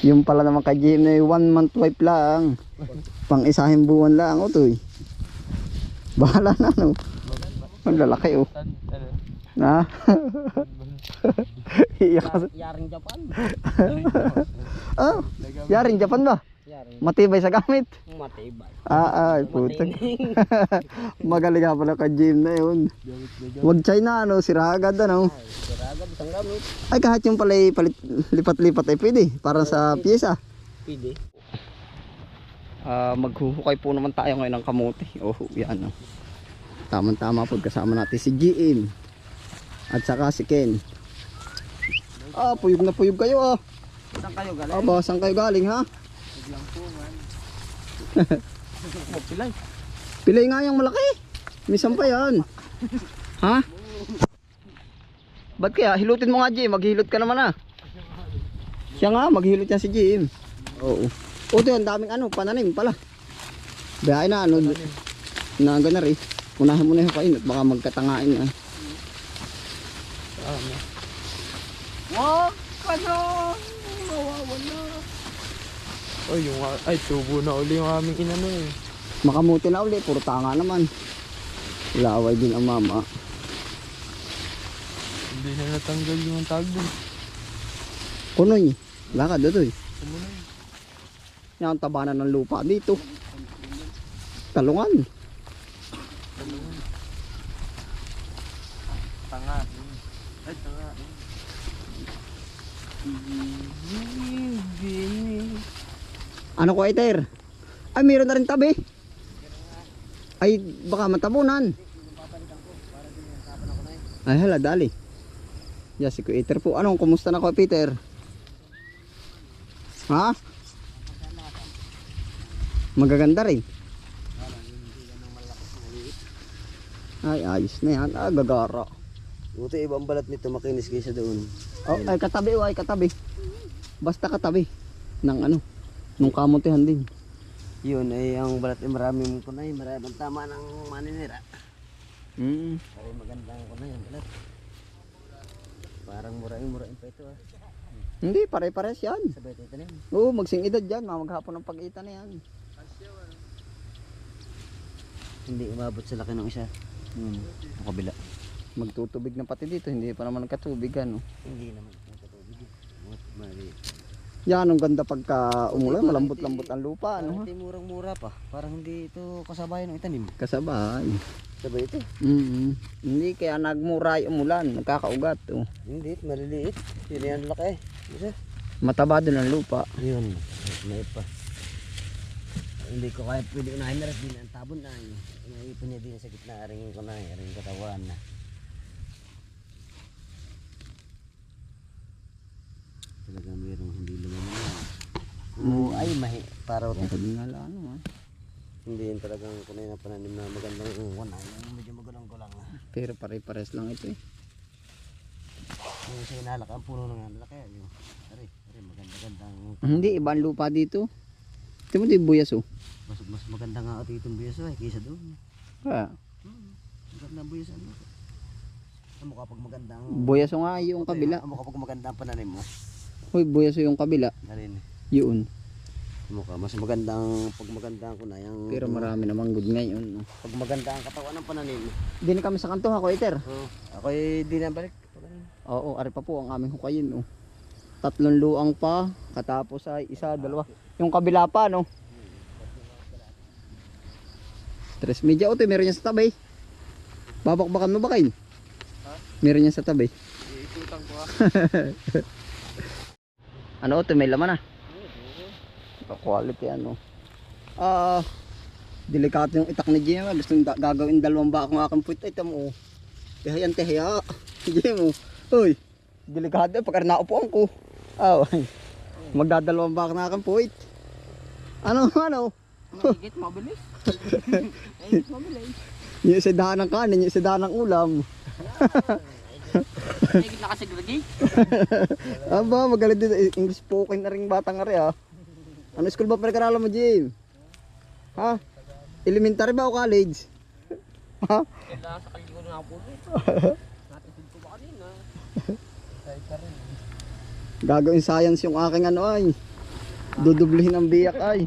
Yung pala naman kay Jim na yung one month wife lang. Pang isahing buwan lang, utoy. Bahala na, no? Ang lalaki, oh. Na? Iyak. Yaring Japan. Ah, yaring Japan ba? Matibay sa gamit. matibay. Ah, ay, putang. Magaling nga pala kay Jim na yun. Wag China, ano, sira agad, ano. Ay, siraga isang gamit. Ay, kahit yung pala lipat-lipat ay pwede. Para sa pyesa. Pwede. Ah, maghuhukay po naman tayo ngayon ng kamote. Oh, yan oh. Tamang-tama po kasama natin si GM at saka si Ken. Ah, puyog na puyog kayo ah. Saan kayo galing? Aba, saan kayo galing ha? Biglang po man. Oh, pilay. Pilay nga yung malaki. Misan pa yan. ha? Ba't kaya? Hilutin mo nga GM, maghilot ka naman ah. Siya nga, maghilot yan si GM. Oo. O, ito ang daming ano, pananim pala. Biyahe na ano, na gana rin. Unahan mo na yung kainot, baka magkatangain ah. Wag ka na! Mawawala. Ay, yung, ay, tubo na uli yung aming inano eh. Makamuti na uli, puro tanga naman. Laway din ang mama. Hindi na natanggal yung tag dun. Kunoy, lakad doon. Kumunay. Yan ang tabanan ng lupa dito. Talungan. Tanga. Ay, tanga. Ano ko iter? Ay, meron na rin tabi. Ay, baka matabunan. Ay, hala, dali. Yes, si Peter po. Anong, kumusta na ko, Peter? Ha? Magaganda rin. Ay, ayos na yan. Ah, gagara. Buti ibang balat nito makinis kaysa doon. Oh, ay katabi o ay katabi. Basta katabi ng ano, nung kamuntihan din. Yun ay ang balat ay marami mong kunay. Maraming tama ng maninira. Mm. Pare magandang kunay ang balat. Parang muraing-muraing pa ito ah. Hindi, pare-pares yan. Sabay ito tanim. Oo, magsing edad yan. mga Maghapon ng pag-ita na yan. Hindi umabot sa laki ng isa. Hmm. Ang kabila. Magtutubig na pati dito. Hindi pa naman nagkatubig ano. Hindi naman magkatubig. Mali. Yan, ang ganda pagka umulan. Malambot-lambot ang lupa. Ano, ha? Ano murang-mura pa. Parang hindi ito kasabay ng itanim. Kasabay. Sabay ito. Mm Hindi, kaya nagmuray umulan. Nagkakaugat. Oh. Hindi, maliliit. Yun yan laki. Isa. Mataba din ang lupa. Yun. May pa. Hindi ko kaya pwede unahin na rin ang tabon na yun. Naipon niya din sa gitna ring ko na ring katawan na. Talaga mayroong hindi yan. Oo, ay mahi. Para ito. Sabi nga lang, ano, ha? Hindi yun talagang kunay na pananim na magandang uwan. Ay, yung medyo magulang ko lang. ah. Pero pare-pares lang ito eh. Yung sa inalak, ang puno ng alak kaya yun. Ari, ari, maganda-gandang. Hindi, ibang lupa dito. Ito mo di buyas oh. Mas, mas maganda nga ito itong buyas ay kaysa doon. Ah, Maganda ang buyas ano. Amo kapag maganda ang buyas oh nga yung kabila. Amo kapag maganda ang pananim mo. Hoy, buyas oh yung kabila. Galing. Yun. Ka, mas maganda ang pag maganda ang kunay ang Pero marami namang good ngayon. pag maganda ang katawan ng pananim. Hindi na kami sa kanto ha, Iter. Oo. Ako ay di na balik. Oo, ari pa po ang aming hukayin. Oh. Tatlong luang pa, katapos ay isa, dalawa. Yung kabila pa, no? Tres media oto, meron yan sa tabi. Babakbakan mo ba kayo? Meron yan sa tabi. Iikutan ko. Ano oto, may laman ah. Quality ano. Ah, delikato yung itak ni Jim. ah. Gusto da- gagawin dalawang baka ng aking puwit. Ito mo. oh. Tihayan, tihaya. Jim mo. Uy, delikado. Pagka naupuan ko. Ah, ay. Magdadalawang baka ng aking puwit. Ano, ano? Higit mabilis. Higit mabilis. Yung isa dahan ng kanin, yung isa dahan ng ulam. Higit na kasi gragi. Aba, magaling din. English spoken na rin batang ari ah. Ano school ba pinag-aralan mo, Jim? Ha? Elementary ba o college? Ha? Kailangan sa kaligod na po. Natitid ko ba kanina? Gagawin science yung aking ano ay. Dudublehin ang biyak ay.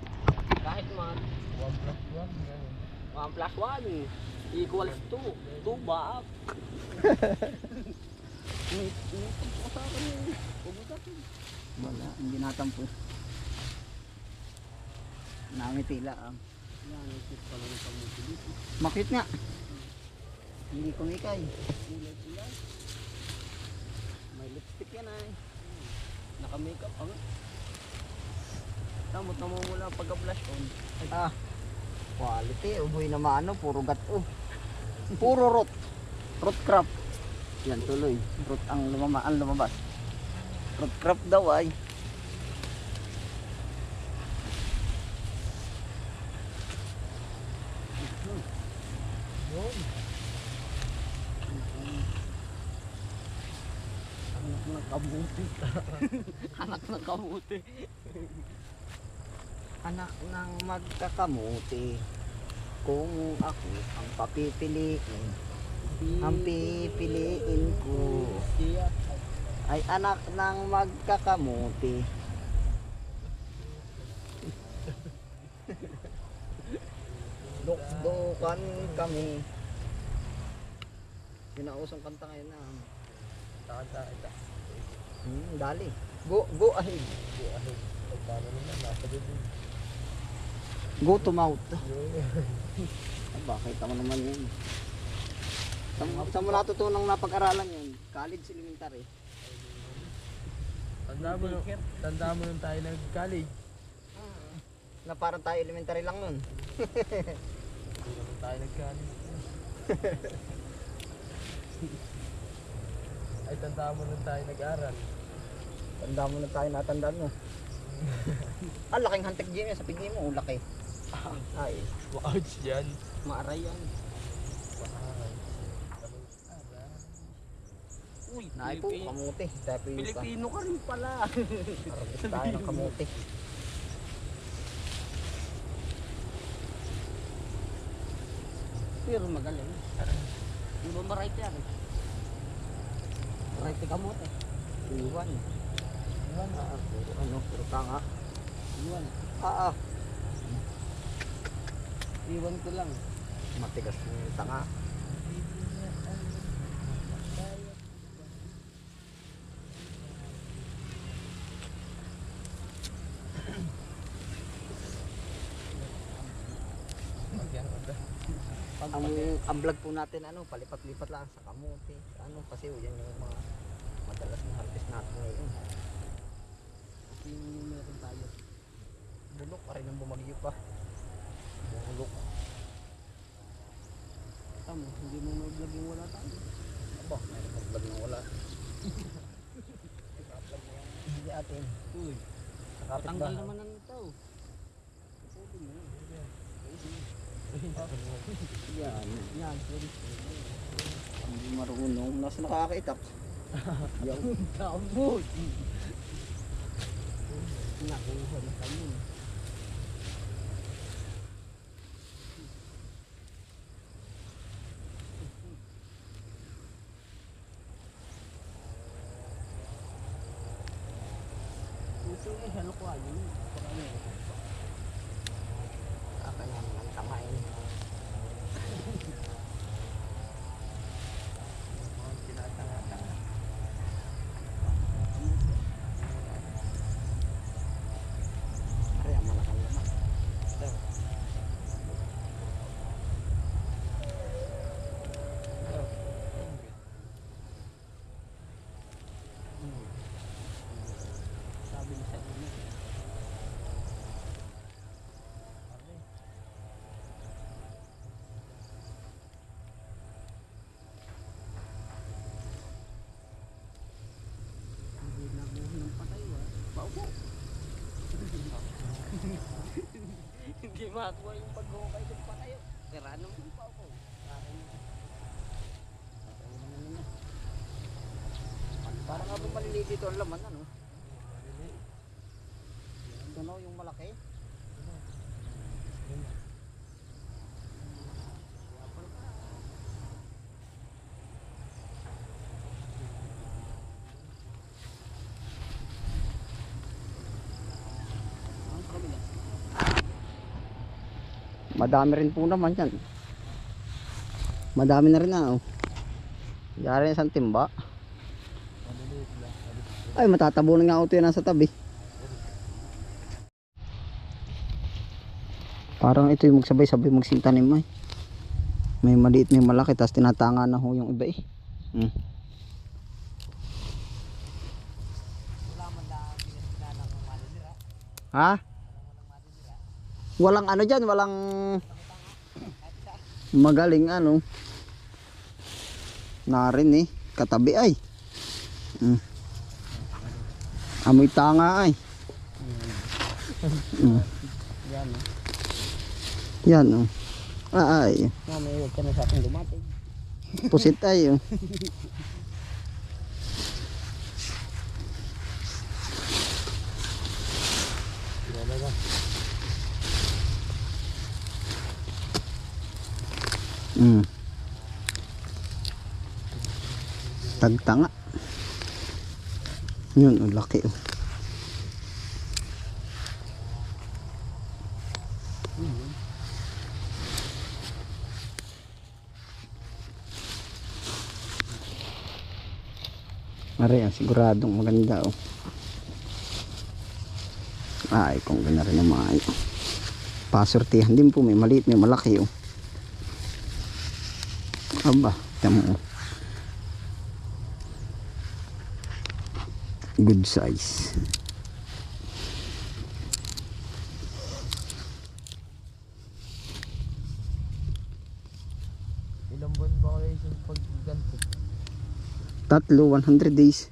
Kahit man, 1 plus 1, 1 plus 1 equals 2. 2 baak. May, may tampo sa akin yun. Huwag mo sa akin. Wala, hindi natampo. Nangiti lang. Yan, isip pa lang ang pamutulit. Makit nga. Hindi kumikay. Kulay pula. May lipstick yan ay. Naka-makeup ang. Tamo tamo mula pagka-blush on. Ah, quality. Uboy na maano, puro gato. Puro rot. Rot crop. Yan tuloy. Rot ang lumama, ang lumabas. Rot crop daw ay. Kabuti. Anak ng magkakamuti. Kung ako ang papipiliin, ang pipiliin ko ay anak ng magkakamuti. Dukdukan kami. Pinausang kanta ngayon na. Kanta, ita. Hmm, dali. Go, go ahead. Go ahead. Pagkano naman, nasa bibig. Go to mouth. Yun. Aba, kita mo naman yun. Saan, saan mo natutunang napag-aralan yun? College elementary. Tanda mo, nung- tanda mo nung tayo nag-college. Na parang tayo elementary lang nun. Hindi naman tayo nag-college. Ay, tanda mo nung tayo nag-aral. Tanda mo na tayo natandaan mo. ah, laking hantik gym yan sa pigli mo. oh, Laki. Ay, Ouch yan. maaray yan. Uy, Naay po, Pilipino. kamuti. Tayo po yung. Pilipino ka rin pala. Harvest tayo ng kamuti. Pero magaling. Di ba ma-right yan? Right ka mo eh. Iwan. Iwan na. Ano, puro tanga. Iwan. Ah, ah. Iwan ko lang. Matigas yung tanga. Ang, ang vlog po natin, ano, palipat-lipat lang sa kamuti. Ano, kasi yan yung mga madalas na harvest natin ngayon. Yung meron tayo. Bulok pa rin ang bumagyo pa. Bulok. Tamo, hindi mo may vlog yung wala tayo. Aba, mayroon mag vlog na wala. Hindi atin. Uy, Nakapit ba? naman ng ito. Pwede mo. Yan. Yan. Hindi marunong. Nasa nakakaitak. Yan. Tapos. Nakuha na kami. Puso eh, ano ko ano? Parang ano? Akin ang ang kamay. Ay, ang malakang laman. Ito. Sabi niya sa inyo. Hindi na ako ng patay wa. Paupo. Hindi makakuha yung pag-hukay ng patay. Kaya ano yung paupo. Parang nga ba maliliit dito ang laman, ano? Tunaw yung malaki. Madami rin po naman yan. Madami na rin na oh. Yari na isang timba. Ay, matatabunan nga auto yan nasa tabi. Parang ito yung magsabay-sabay magsintanim ay. May maliit, may malaki, tapos tinatanga na ho yung iba eh. Hmm. Ha? Walang ano dyan, walang magaling ano. Narin eh, katabi ay. Hmm. Amoy tanga ay. Hmm. Yan. Yan oh. Ah, ay. Pusit ay oh. Talaga. Mm. Tagtanga. Yun, ang laki oh. Mare, ang siguradong maganda oh. Ay, kung ganda rin naman ay. Pasortihan din po, may maliit, may malaki oh. Aba, tamo. Good size. Ilang buwan ba kayo yung pagganto? Tatlo, 100 days.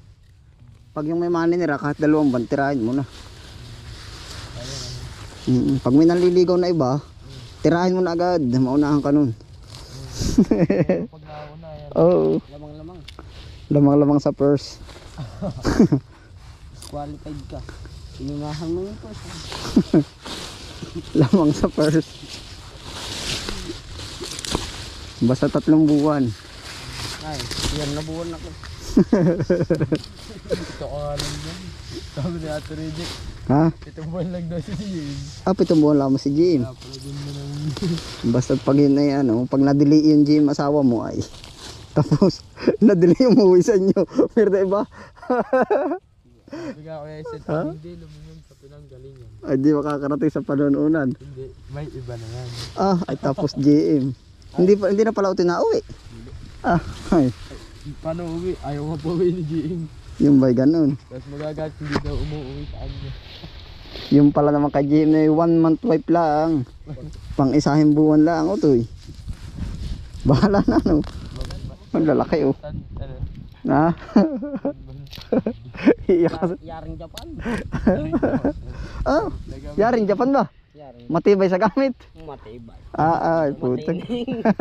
Pag yung may money nila, kahit dalawang buwan, tirahin mo na. Pag may nanliligaw na iba, tirahin mo na agad. Maunahan ka nun. Oo. Lamang-lamang. Lamang-lamang sa purse. Qualified ka. Inunahan mo yung first. Lamang sa purse. Basta tatlong buwan. Ay, yan na buwan ako. Ito ka nga lang yan. Sabi ni Ate Reject, Ha? itong buwan lang daw si James. Ah, pitong buwan si. Napalagyan mo ng... Basta pag yun ay ano, pag nadili yung Jim asawa mo ay. Tapos, nadili yung umuwi sa inyo. Pero diba? Sabi nga kaya isa, Ha? hindi, lumingon sa pinanggalingan. Ay, di makakarating sa panununan. Hindi, may iba na yan. Ah, ay tapos GM. Hindi pa hindi na pala uti na uwi. Ah, ay, Paano uwi? Ayaw nga pa uwi ni James. Yung bay ganun. Tapos magagat, hindi daw umuwi sa kanya. Yung pala naman kay GM na one month wipe lang. Pang isahing buwan lang utoy. Bahala na no. Ang lalaki oh. Tan, ano, Ha? Iyak Yaring Japan. Ah, yaring Japan ba? Matibay sa gamit. matibay. Ah, ay, putang.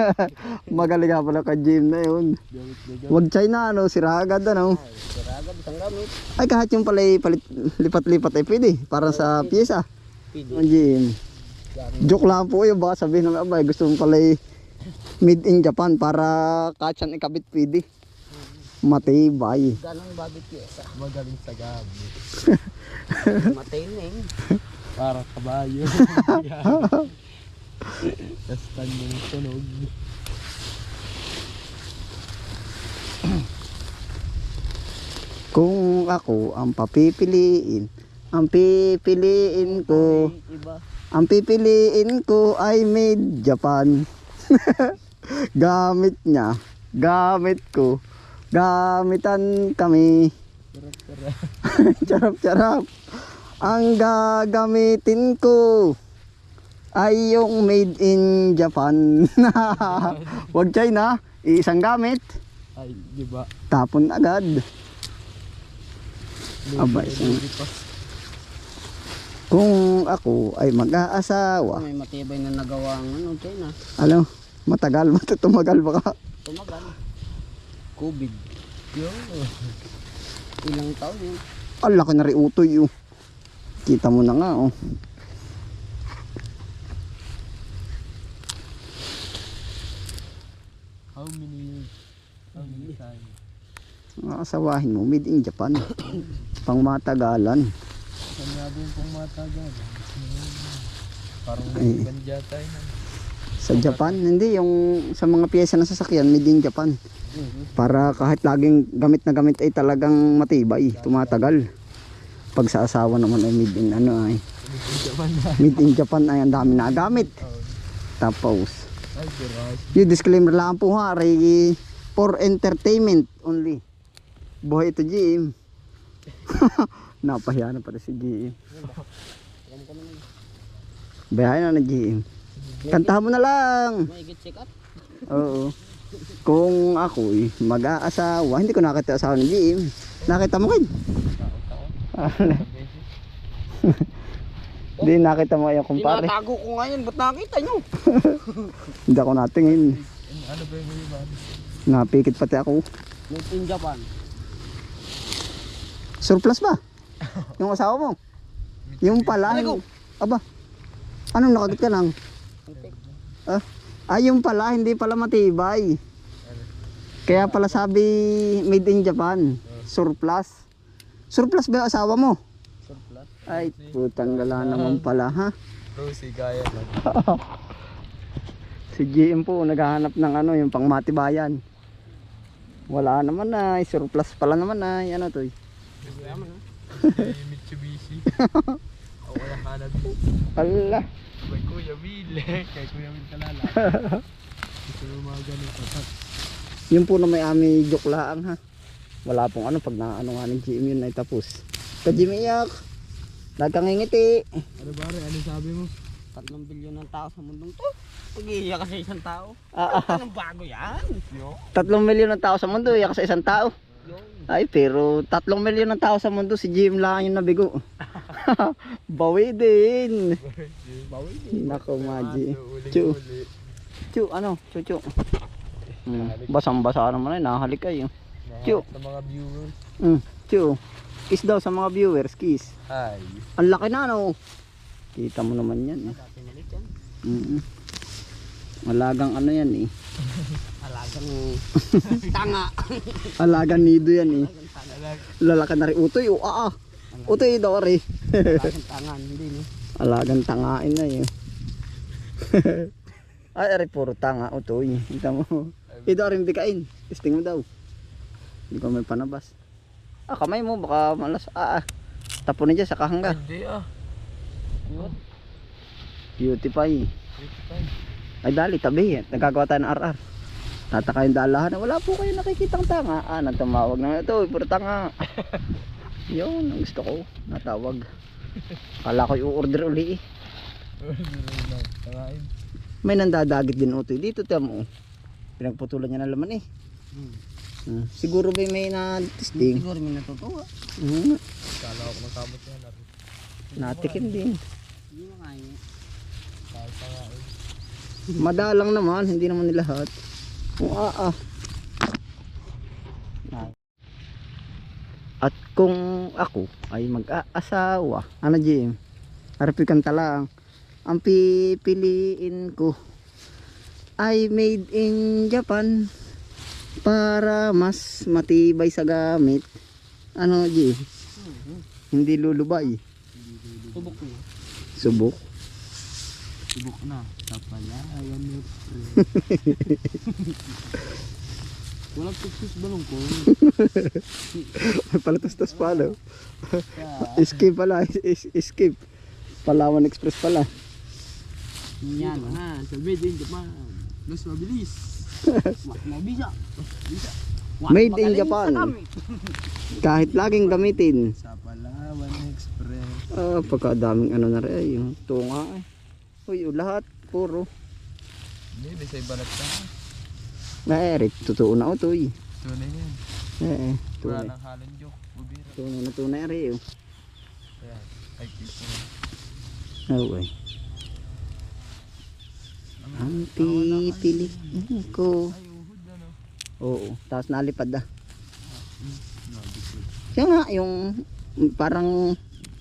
Magaling nga pala ka gym na yun. Gamit na gamit. Wag China ano, sira agad ano. Ay, siragad isang gamit. Ay kahit yung pala palit, lipat-lipat ay pwede. Para sa pyesa. Pili. Ang gym. Joke lang po yun. Baka sabihin ng abay, gusto mong pala made in Japan para kahit saan ikabit pwede. Matibay. ganong babi pyesa. Magaling sa gabi. Matining. Para kabayo. Tapos tan yung tunog. Kung ako ang papipiliin, ang pipiliin ko, ang pipiliin ko ay made Japan. gamit niya, gamit ko, gamitan kami. Sarap sarap. Ang gagamitin ko ay yung made in Japan. Wag China, isang gamit, Ay, di ba? tapon agad. Abay. Kung ako ay mag-aasawa, May matibay na nagawa ang ano, China. ano, matagal, matutumagal baka. Tumagal. COVID. Yo. Ilang taon yun. Ang laki na rin utoy oh. Kita mo na nga oh. How many years? How many times? Asawahin mo, made in Japan. Pang matagalan. Saan nga din pong matagal? Parang Ay. tayo na. Sa Japan, hindi yung sa mga piyesa ng sasakyan made in Japan. Para kahit laging gamit na gamit ay talagang matibay, tumatagal. Pag sa asawa naman ay made in ano ay made in Japan ay ang dami na gamit. Tapos yung disclaimer lang po ha, ay for entertainment only. Buhay ito GM. Napahiya na pala si GM. Bayahin na ng GM. Kantahan mo na lang. Oo. Kung ako eh, mag-aasawa, hindi ko nakita asawa ng GM. Nakita mo kayo? Hindi nakita mo yung kumpare. Tinatago ko ngayon, ba't nakita nyo? Hindi ako natingin. Ano ba yung? Napikit pati ako. Made in Japan. Surplus ba? Yung asawa mo? Yung pala. Aba. Anong nakagat ka lang? Ah, ah, yung pala, hindi pala matibay. Kaya pala sabi made in Japan. Surplus. Surplus ba yung asawa mo? Surplus. Ay, putang gala naman pala ha. Rosie, gaya lang. Si GM po naghahanap ng ano yung pangmatibayan. Wala naman na, surplus pala naman na, ano to. eh. Mitsubishi. Ako walang hanabi. Ala, Kay Kuya Will. Kay Kuya Will kalala. Gusto mo mga ganun patat. yun po na may ami joke laang ha. Wala pong ano pag naano nga ng GM yun ay tapos. Ka GM iyak. Nagkangingiti. Ano ba rin? Ano sabi mo? Tatlong bilyon ng tao sa mundong to. Pag-iiyak kasi isang tao. Ah, ah, Anong bago yan? Tatlong milyon ng tao sa mundo, iyak sa isang tao. Ay, pero tatlong milyon ng tao sa mundo, si GM lang yung nabigo. Bawi din. bawi Nako, Maji. Uling Chu. Chu, ano? Chu, chu. Hmm. Basang-basa naman ay, nahalik kayo. Chu. Sa mga viewers. Hmm. Chu. Kiss daw sa mga viewers, kiss. Hi. Ang laki na, no? Kita mo naman yan. Eh. Mm Alagang ano yan eh. Alagang tanga. Alagang nido yan eh. Alagang tanga. Lalaki na rin utoy. O, ah, ah. Utoy daw rin. Alagang tanga. Hindi no. Alagang tangain na yun. Ay, ari puro tanga, utoy. Kita mo. Ito rin bikain. Testing mo daw. Hindi ko may panabas. Ah, kamay mo, baka malas. Ah, ah. Tapo na dyan sa kahangga. Hindi ah. Yun. Beautify. Ay, dali, tabi. Nagagawa tayo ng RR. Tataka yung dalahan. Wala po kayo nakikitang tanga. Ah, natumawag na ito. Puro tanga. Yun, ang gusto ko. Natawag. Kala ko i-order uli eh. May nandadagit din utoy. Dito tiyan mo. Pinagputulan niya ng laman eh. Hmm. Hmm. Siguro ba may na-testing? Siguro may natutuwa. Hmm. Kala ko makamot yan. Natikim din. Hindi mo kaya. Kahit. Madalang naman, hindi naman nila lahat. Oo, ah, ah. At kung ako ay mag-aasawa, ano Jim? Arapikan lang. Ang pipiliin ko ay made in Japan para mas matibay sa gamit. Ano Jim? Hindi lulubay. Tubok mo. Subok. Subok na. Sa palayan ni pre. Walang tuksos balong ko. Palatastas pala. Escape pala. es- Escape. Palawan Express pala. Yan. na. Sa made in Japan. Mas mabilis. Bisa. Made in Japan. Kahit laging gamitin. Sa Palawan Express. Ah, pagkadaming ano na rin. ay, Yung tunga eh. Uy, lahat. Puro. Hindi, di sa ibalat ka. Eh, Eric, totoo na ito eh. Tunay na yan. Eh, eh. Wala Tunay. nang halong joke. Bubira. Tunay na tunay rin. oh. Ayan. Ay, kiss mo. Oo eh. Ang pipiliin ko. Oo, tapos nalipad na. Nabikod. Siya nga, yung parang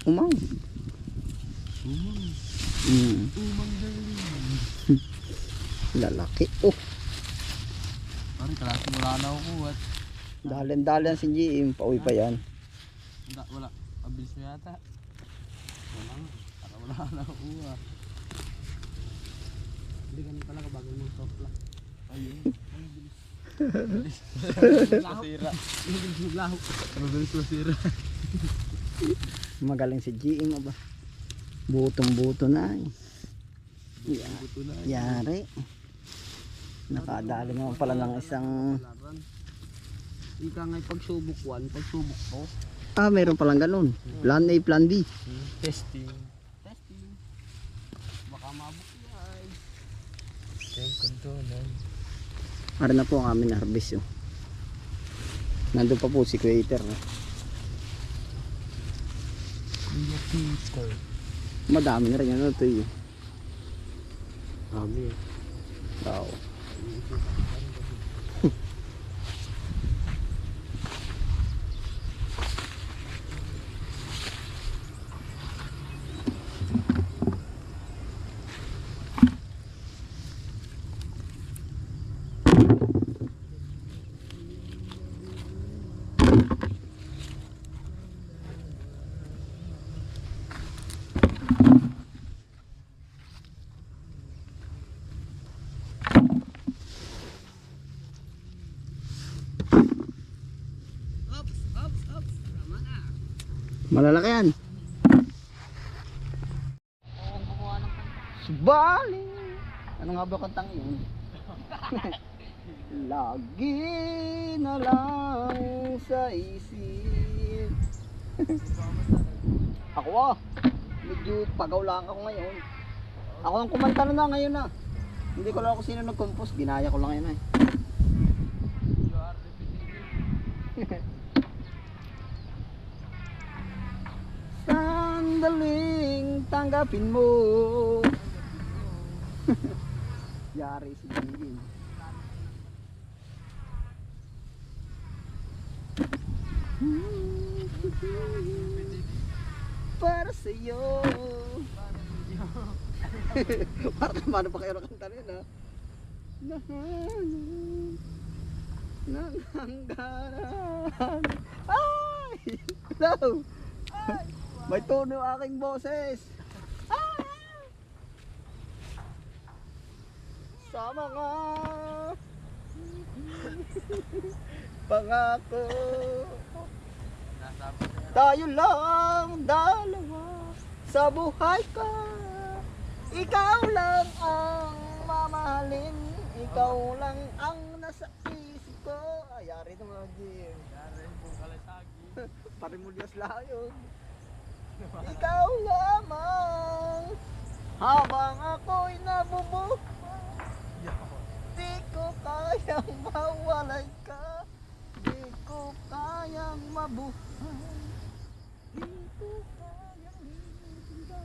umang. Umang. Mm, Umang galing. lalaki. Oh, Pare, klase wala na ako at dalian-dalian si GM. Pauwi pa yan. wala, wala. Abilis mo yata. Wala. Para wala na ako ah. Hindi ganun talaga bago mong sopla. Ayun. Masira. Mabilis maglaho. Mabilis masira. Magaling si GM aba. Butong buto na eh. Buto na. Yari. Nakadali mo pala ng isang... Ika nga'y pagsubok one, pagsubok to. Ah, meron palang ganun. Plan A, plan B. Testing. Testing. Baka mabuklay. Para na po ang aming harvest yun. Nandun pa po si Creator. Hindi pizza. Madami na rin. Ano ito yun? Kami. Wow. Malalaki yan. Subali. Ano nga ba kantang yun? Lagi na lang sa isip. ako ah. Medyo pagaw lang ako ngayon. Ako ang kumanta na na ngayon ah. Hindi ko lang ako sino nag-compose. Ginaya ko lang yun eh. Tanggapin mo. Yari si Jimmy. Para sa'yo. Para paano pa kayo nakanta rin ha? Nanghanggaran. Ay! Hello! May tono aking boses. Ah! Sa mga pangako tayo lang dalawa sa buhay ka ikaw lang ang mamahalin ikaw lang ang nasa isip ko ayari ng mga Jim Yari, kung kalasagi. Parimulyas yun. Ikaw lamang habang ako'y nabubuhay. Di ko kayang mawalay ka. Di ko kayang mabuhay. Di ko kayang limutin ka.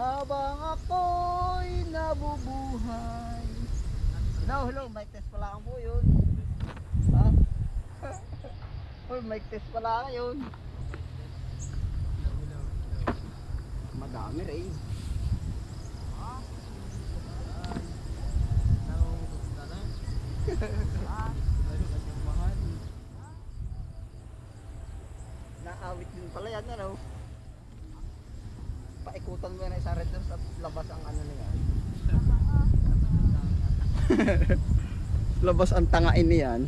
Habang ako'y nabubuhay. Hello, hello. Mic test pala ang po yun. Ha? Uy, mic test pala yun. Madami rin. Nangungutot ka na. Ah, Lalo ka niyang mahal. Naawit din pala yan, ano? Paikutan mo na isang red doors at labas ang ano niya. labas ang tangain niyan.